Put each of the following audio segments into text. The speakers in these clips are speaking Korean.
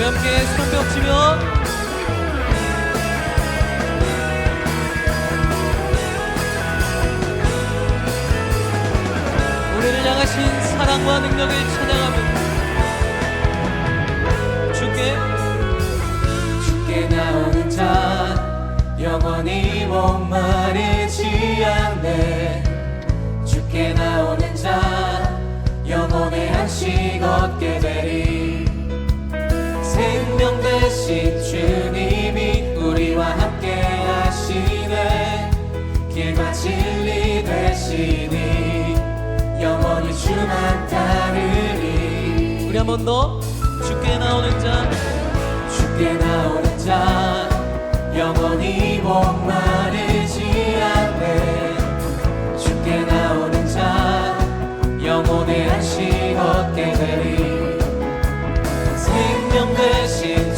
우리 함께 손뼉 치며 우리를 향하신 사랑과 능력을 찬양하며 주께 주께 나오는 자 영원히 목마르지 않네 주께 나오는 자 영혼의 한식 얻게 되리 대신 주님이 우리와 함께 하시네. 길과 진리 되시니 영원히 주만 따르리. 우리 한 번 더. 주께 나오는 자. 주께 나오는 자 영원히 목마르지 않네. 주께 나오는 자 영혼의 한식 얻게 되리. 생명 대신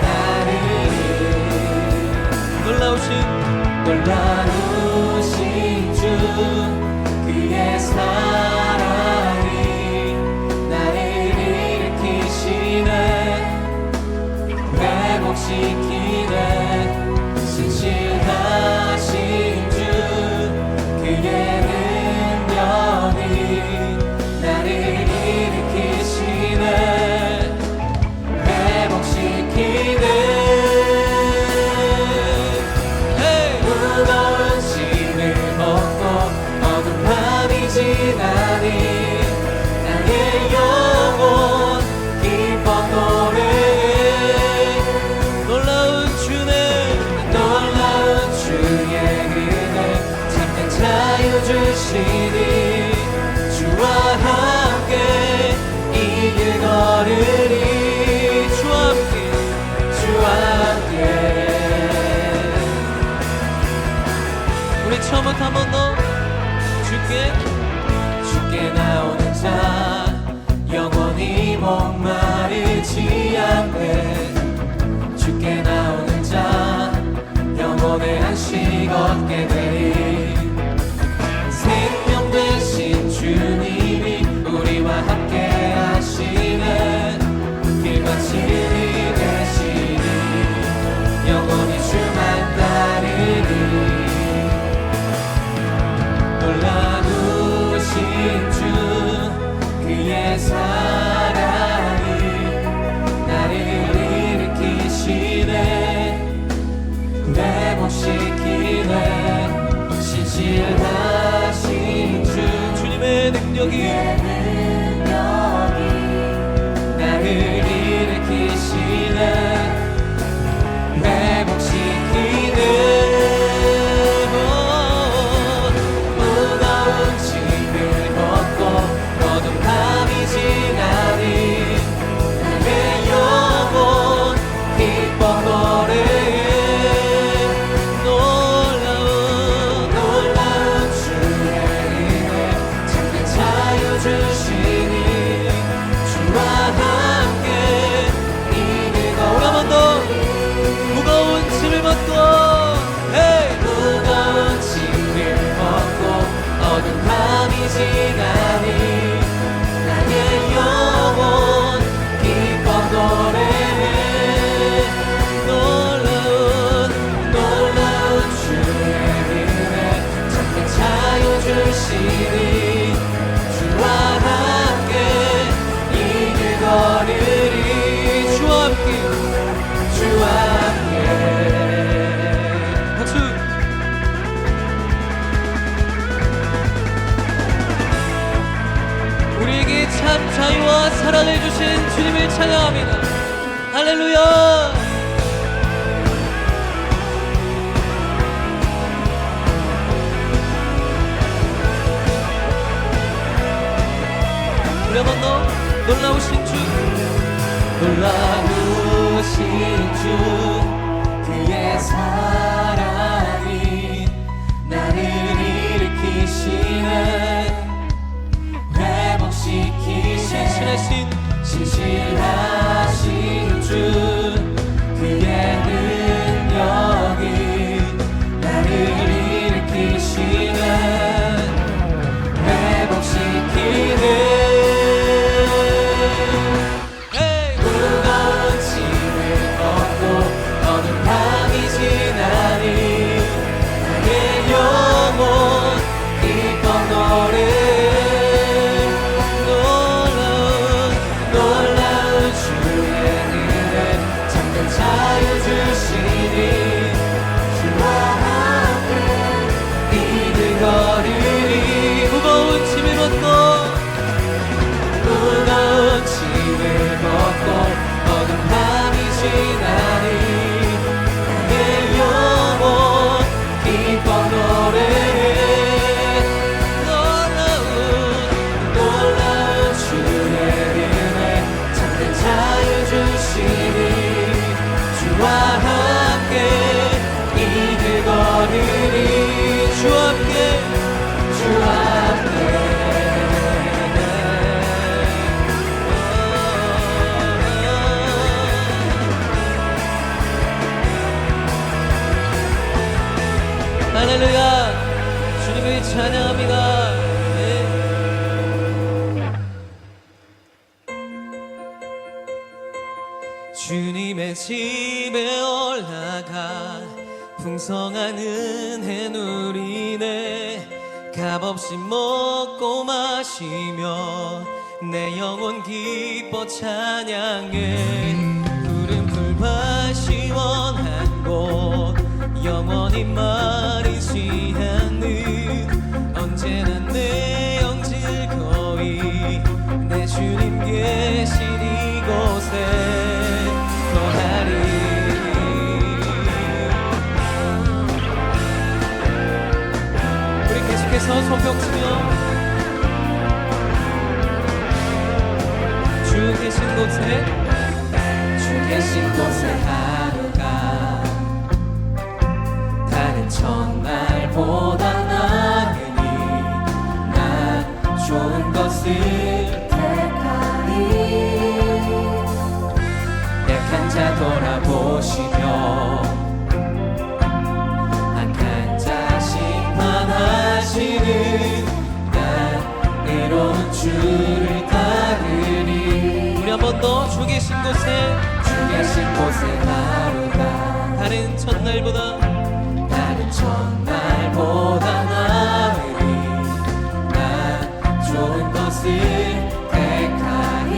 따르리 놀라우신 놀라우신 주 그의 사랑 회복시키네. 신실하신 주. 주님의 능력이 자 자유와 사랑을 주신 주님을 찬양합니다. 할렐루야! 우리 한번 더 놀라우신 주. 놀라우신 주 그의 사랑이 나를 일으키시네 신실하신 주 풍성한 은혜 누리네. 값없이 먹고 마시며 내 영혼 기뻐 찬양해. 푸른 풀밭 시원한 곳 영원히 마르지 않는 언제나 내 영질 거이 내 주님 계신 이곳에 계속해서 손뼉치며 주 계신 곳에 주 계신 곳에 하 계신 곳에 하루가 다른 첫날보다 다른 첫날보다 나으니 난 좋은 것을 택하리.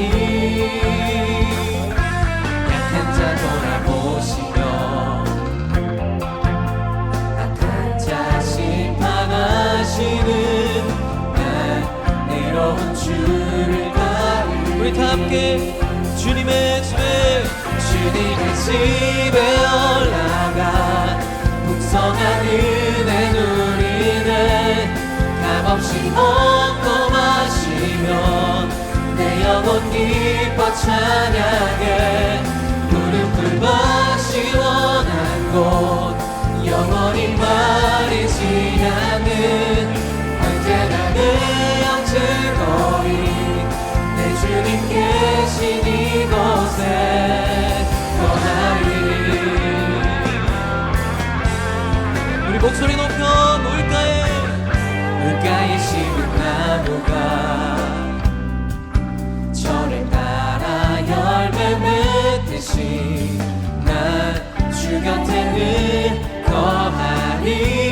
약한 자 돌아보시며 악한 자 심판하시는 난 의로운 주를 따르리. 우리 다 함께 주님의 집에 주님의 집에 올라가 풍성한 은혜 누리네. 값없이 먹고 마시며 내 영혼 기뻐 찬양해. 푸른 풀밭 시원한 곳. 영원히 마르지 않는 언제나 내 영 즐거이 내 주님 계신 이곳에 목소리 높여 물가에 물가에 심은 나무가 저를 따라 열매 맺듯이 난주 곁에 늘 거하리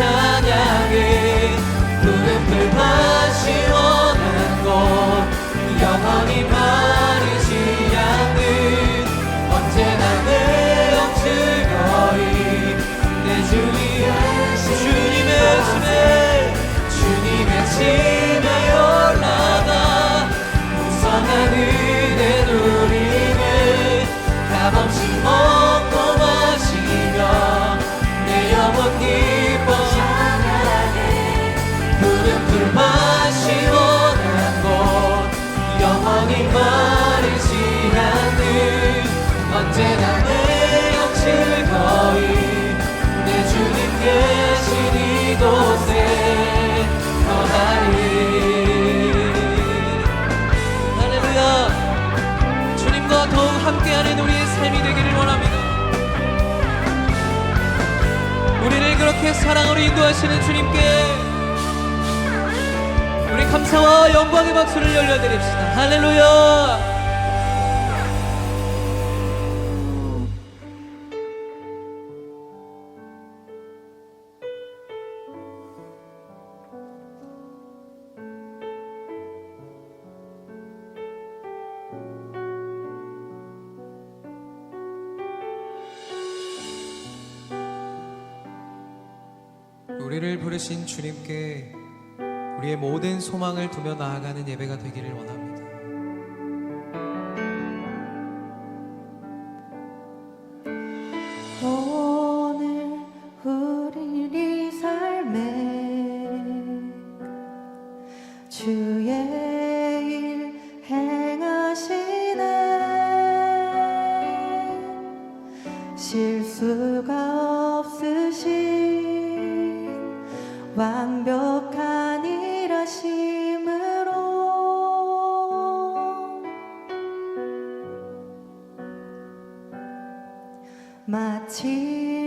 찬양해. 푸른 풀밭 시원한 곳. 영원히 마 그렇게 사랑으로 인도하시는 주님께 우리 감사와 영광의 박수를 열려드립시다. 할렐루야 우리를 부르신 주님께 우리의 모든 소망을 두며 나아가는 예배가 되기를 원합니다. 마침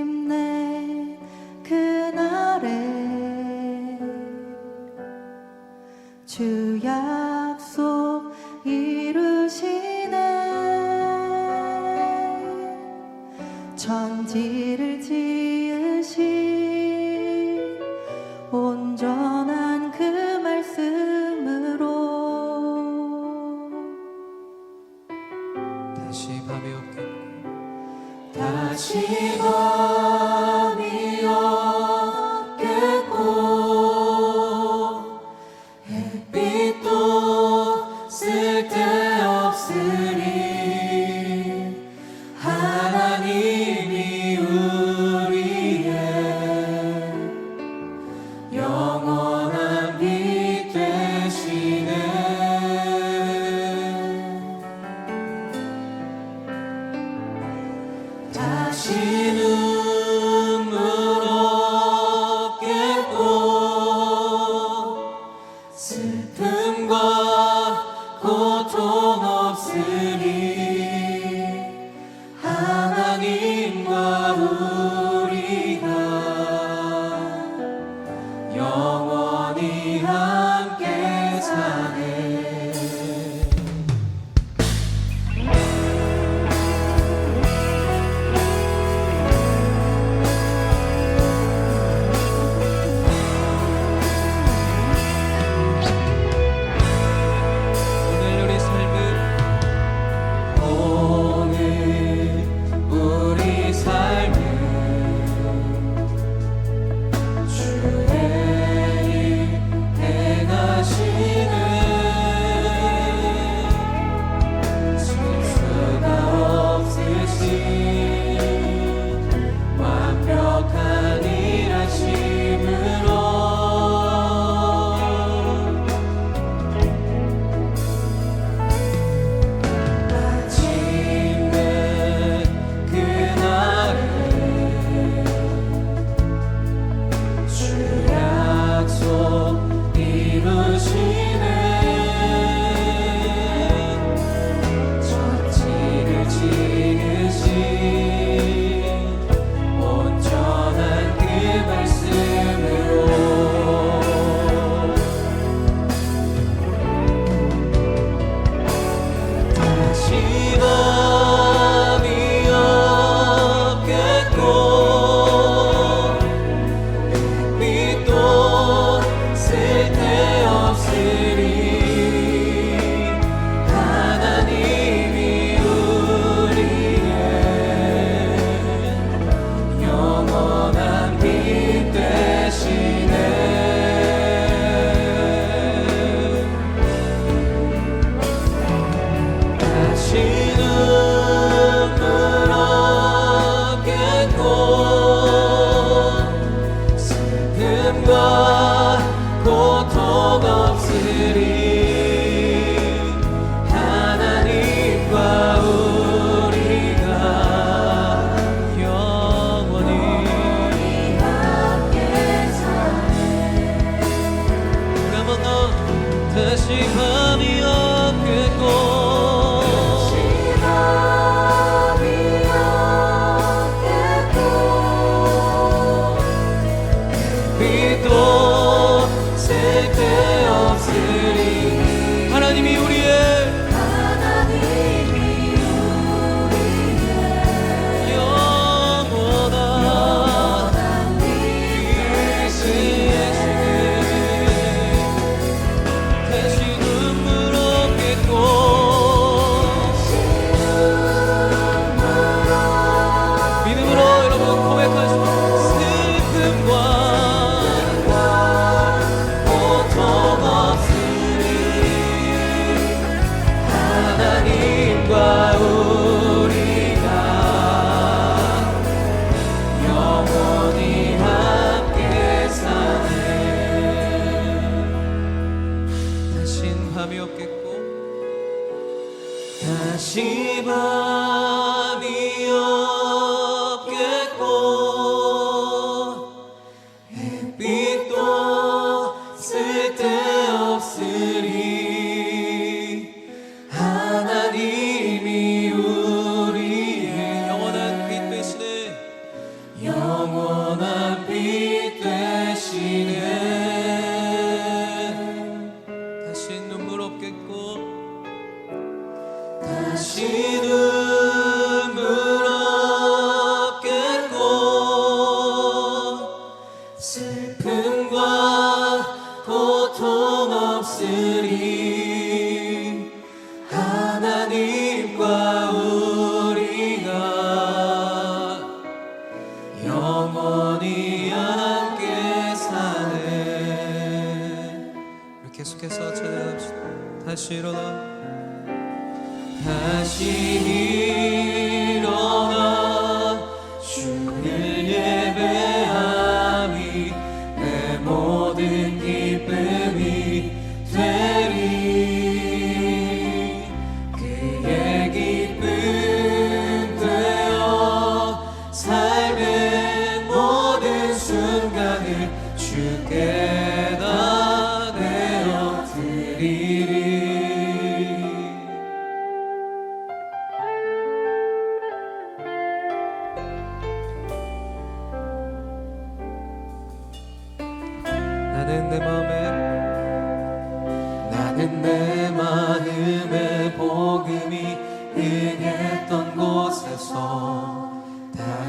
Yeah.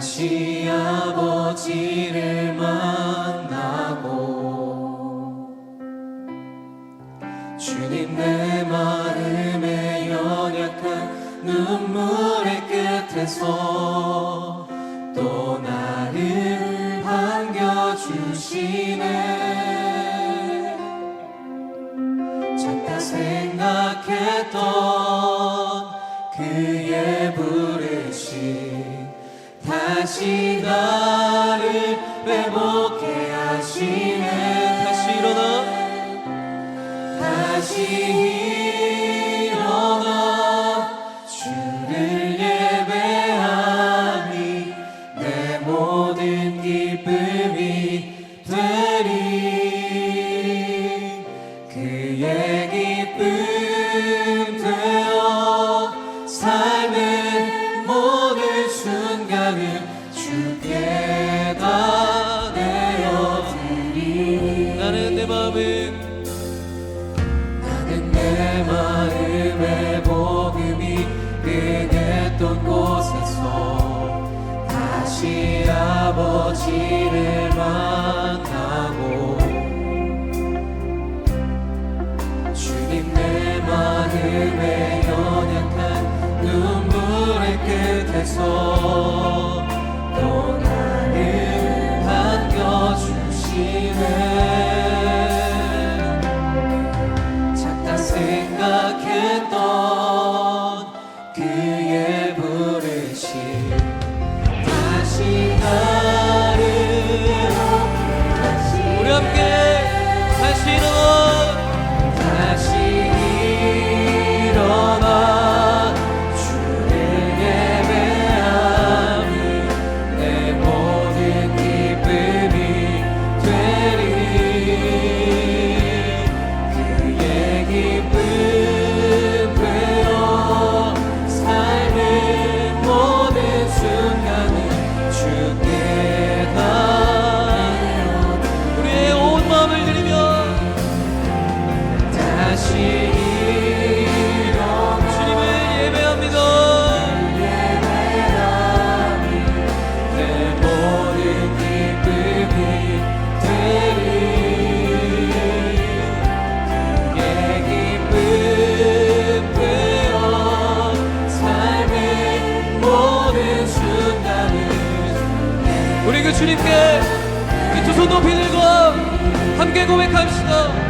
다시 아버지를 만나고 주님 내 마음의 연약한 눈물의 끝에서 깨끗해서 떠나는 반겨주시네. 고백합시다.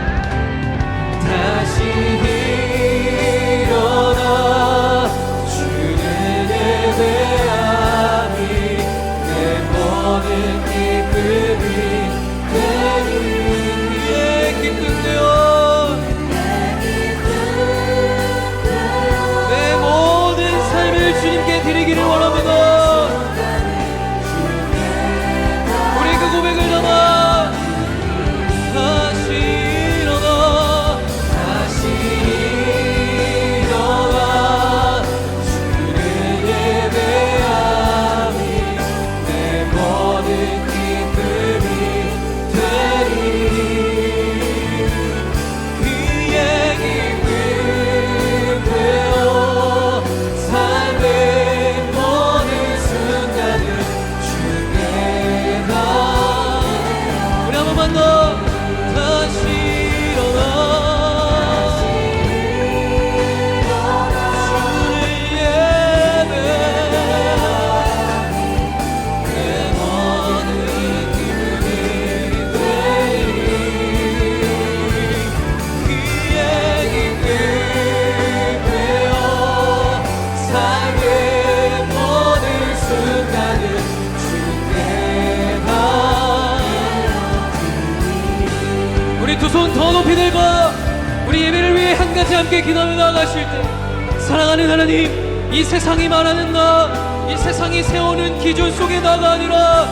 가지 함께 기도하며 나아가실 때 사랑하는 하나님 이 세상이 말하는 나 이 세상이 세우는 기준 속에 나가 아니라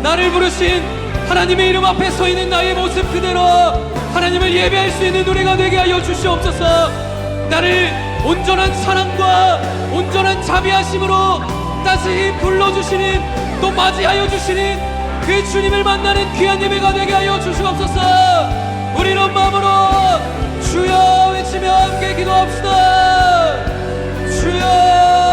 나를 부르신 하나님의 이름 앞에 서 있는 나의 모습 그대로 하나님을 예배할 수 있는 노래가 되게 하여 주시옵소서. 나를 온전한 사랑과 온전한 자비하심으로 따스히 불러주시는 또 맞이하여 주시는 그 주님을 만나는 귀한 예배가 되게 하여 주시옵소서. 우리는 마음으로 주여 외치며 함께 기도합시다. 주여.